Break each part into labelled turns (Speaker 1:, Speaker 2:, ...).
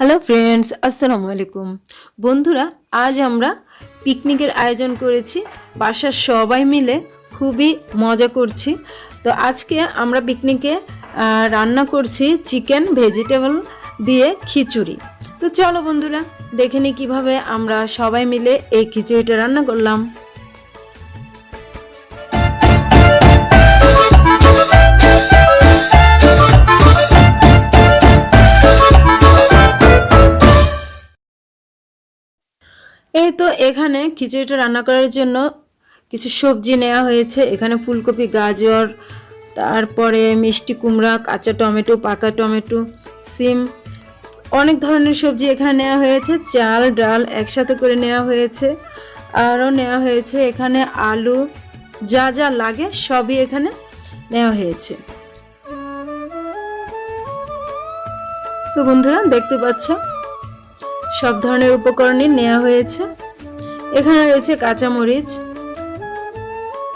Speaker 1: Hello friends আসসালামু আলাইকুম বন্ধুরা, আজ আমরা পিকনিকের আয়োজন করেছি। বাসার সবাই মিলে খুবই মজা করছি। তো আজকে আমরা পিকনিকে রান্না করছি চিকেন ভেজিটেবল দিয়ে খিচুড়ি। তো চলো বন্ধুরা, দেখে নিই কীভাবে আমরা সবাই মিলে এই খিচুড়িটা রান্না করলাম। এই তো এখানে খিচুড়িটা রান্না করার জন্য কিছু সবজি নেওয়া হয়েছে। এখানে ফুলকপি, গাজর, তারপরে মিষ্টি কুমড়া, কাঁচা টমেটো, পাকা টমেটো, সিম, অনেক ধরনের সবজি এখানে নেওয়া হয়েছে। চাল, ডাল একসাথে করে নেওয়া হয়েছে, আরও নেওয়া হয়েছে। এখানে আলু যা যা লাগে সবই এখানে নেওয়া হয়েছে। তো বন্ধুরা, দেখতে পাচ্ছ? সব ধরনের উপকরণই নেওয়া হয়েছে। এখানে রয়েছে কাঁচামরিচ,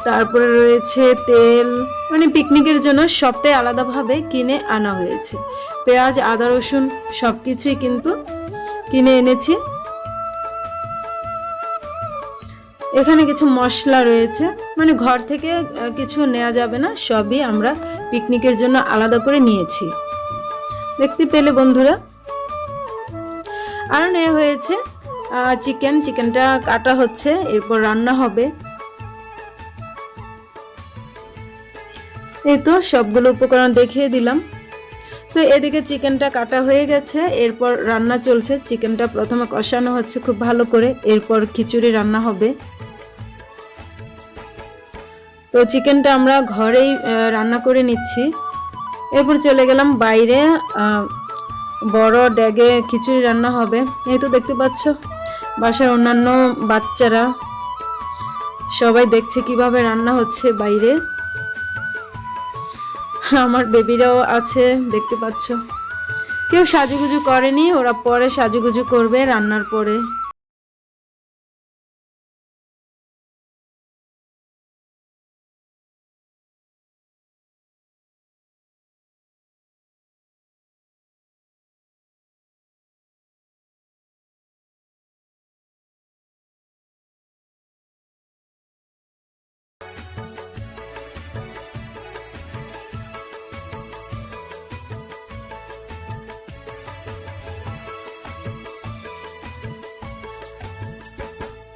Speaker 1: তারপরে রয়েছে তেল। মানে পিকনিকের জন্য সবটাই আলাদাভাবে কিনে আনা হয়েছে। পেঁয়াজ, আদা, রসুন সব কিছুই কিন্তু কিনে এনেছি। এখানে কিছু মশলা রয়েছে। মানে ঘর থেকে কিছু নেওয়া যাবে না, সবই আমরা পিকনিকের জন্য আলাদা করে নিয়েছি। দেখতে পেলে বন্ধুরা আরও নেওয়া হয়েছে। চিকেন চিকেনটা কাটা হচ্ছে, এরপর রান্না হবে। এই তো সবগুলো উপকরণ দেখিয়ে দিলাম। তো এদিকে চিকেনটা কাটা হয়ে গেছে, এরপর রান্না চলছে। চিকেনটা প্রথমে কষানো হচ্ছে খুব ভালো করে, এরপর খিচুড়ি রান্না হবে। তো চিকেনটা আমরা ঘরেই রান্না করে নিচ্ছি। এরপর চলে গেলাম বাইরে বড় ড্যাগে খিচুড়ি রান্না হবে। এই তো দেখতে পাচ্ছ, বাসার অন্যান্য বাচ্চারা সবাই দেখছে কীভাবে রান্না হচ্ছে বাইরে। আমার বেবিরাও আছে, দেখতে পাচ্ছ। কেউ সাজুগুজু করেনি, ওরা পরে সাজুগুজু করবে রান্নার পরে।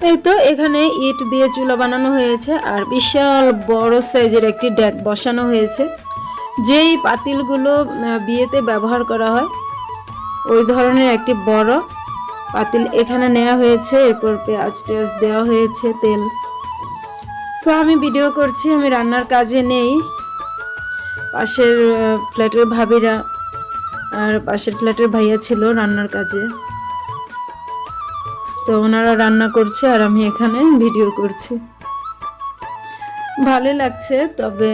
Speaker 1: এই তো, এখানে ইট দিয়ে চুলা বানানো হয়েছে আর বিশাল বড় সাইজের একটি ড্যাক বসানো হয়েছে। যেই পাতিলগুলো বিয়েতে ব্যবহার করা হয়, ওই ধরনের একটি বড় পাতিল এখানে নেওয়া হয়েছে। এরপর পেঁয়াজ টেয়াজ দেওয়া হয়েছে, তেল। তো আমি ভিডিও করছি, আমি রান্নার কাজে নেই। পাশের ফ্ল্যাটের ভাবিরা আর পাশের ফ্ল্যাটের ভাইয়া ছিল রান্নার কাজে। তো ওনারা রান্না করছে আর আমি এখানে ভিডিও করছি। ভালোই লাগছে, তবে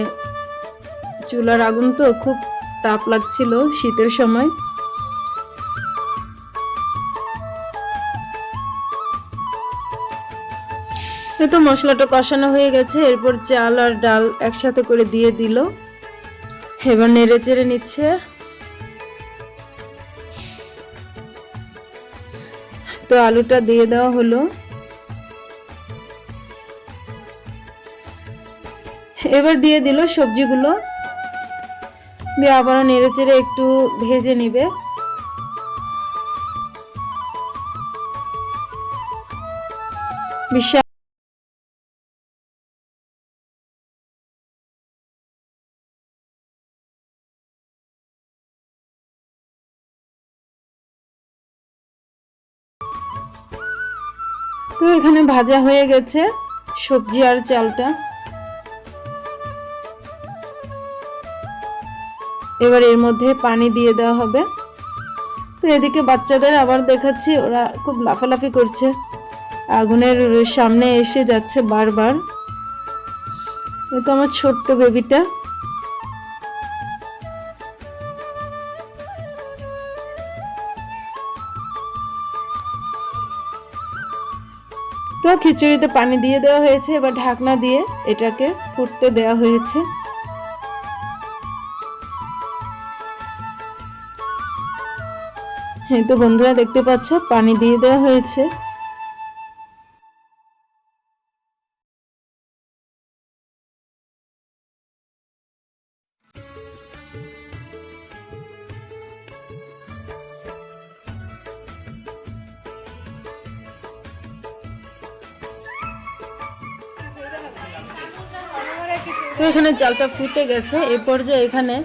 Speaker 1: চুলার আগুন তো খুব তাপ লাগছিল শীতের সময়। তো মশলাটা কষানো হয়ে গেছে, এরপর চাল আর ডাল একসাথে করে দিয়ে দিল। এবার নেড়ে চেড়ে নিচ্ছে। তো আলুটা দিয়ে দেওয়া হলো। এবার দিয়ে দিল সবজিগুলো। দিয়ে আবারও নেড়ে চেড়ে একটু ভেজে নিবে। বিশাল তো এখানে ভাজা হয়ে গেছে সবজি আর চালটা। এবার এর মধ্যে পানি দিয়ে দেওয়া হবে। তো এদিকে বাচ্চাদের আবার দেখাচ্ছি, ওরা খুব লাফালাফি করছে। আগুনের সামনে এসে যাচ্ছে বারবার। তো আমার ছোট্ট বেবিটা খিচুড়িতে পানি দিয়ে দেওয়া হয়েছে, এবার ঢাকনা দিয়ে এটাকে ফুটতে দেওয়া হয়েছে। হ্যাঁ তো বন্ধুরা, দেখতে পাচ্ছ, পানি দিয়ে দেওয়া হয়েছে। তো এখানে চালটা ফুটে গেছে। এ পর্যায়ে এখানে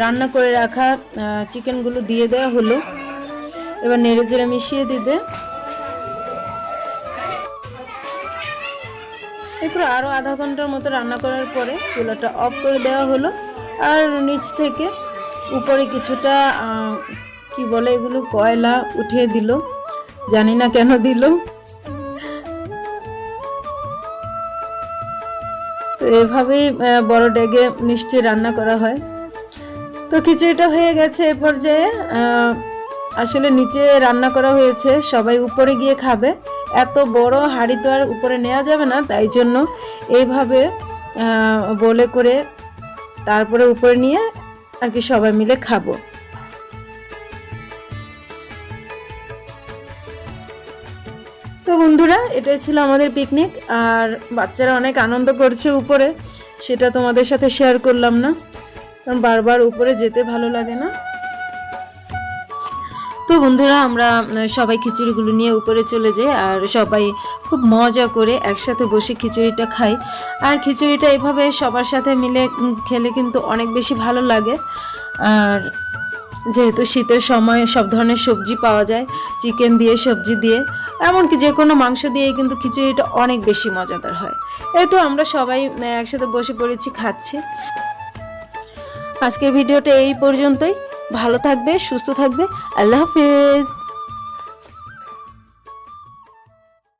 Speaker 1: রান্না করে রাখা চিকেনগুলো দিয়ে দেওয়া হলো। এবার নেড়ে চেড়ে মিশিয়ে দিবে। এরপর আরও আধা ঘণ্টার মতো রান্না করার পরে চুলাটা অফ করে দেওয়া হলো। আর নিচ থেকে উপরে কিছুটা কি বলে এগুলো, কয়লা উঠিয়ে দিল। জানি না কেন দিল। তো এভাবেই বড় ডেগে মিষ্টি রান্না করা হয়। তো খিচুড়িটা হয়ে গেছে এ পর্যায়ে আসলে নিচে রান্না করা হয়েছে, সবাই উপরে গিয়ে খাবে। এত বড় হাঁড়ি তো আর উপরে নেওয়া যাবে না, তাই জন্য এইভাবে বলে করে তারপরে উপরে নিয়ে আর কি সবাই মিলে খাব। তো বন্ধুরা, এটাই ছিল আমাদের পিকনিক আর বাচ্চারা অনেক আনন্দ করছে উপরে, সেটা তোমাদের সাথে শেয়ার করলাম না, কারণ বারবার উপরে যেতে ভালো লাগে না। তো বন্ধুরা, আমরা সবাই খিচুড়িগুলো নিয়ে উপরে চলে যাই, আর সবাই খুব মজা করে একসাথে বসে খিচুড়িটা খাই। আর খিচুড়িটা এভাবে সবার সাথে মিলে খেলে কিন্তু অনেক বেশি ভালো লাগে। আর যেহেতু শীতের সময় সব ধরনের সবজি পাওয়া যায়, চিকেন দিয়ে, সবজি দিয়ে এমনকি যে কোনো মাংস দিয়ে কিন্তু খিচুড়িটা অনেক বেশি মজাদার হয়। এই তো আমরা সবাই একসাথে বসে পড়েছি, খাচ্ছি। আজকের ভিডিওটা এই পর্যন্তই। ভালো থাকবে, সুস্থ থাকবে। আল্লাহ হাফেজ।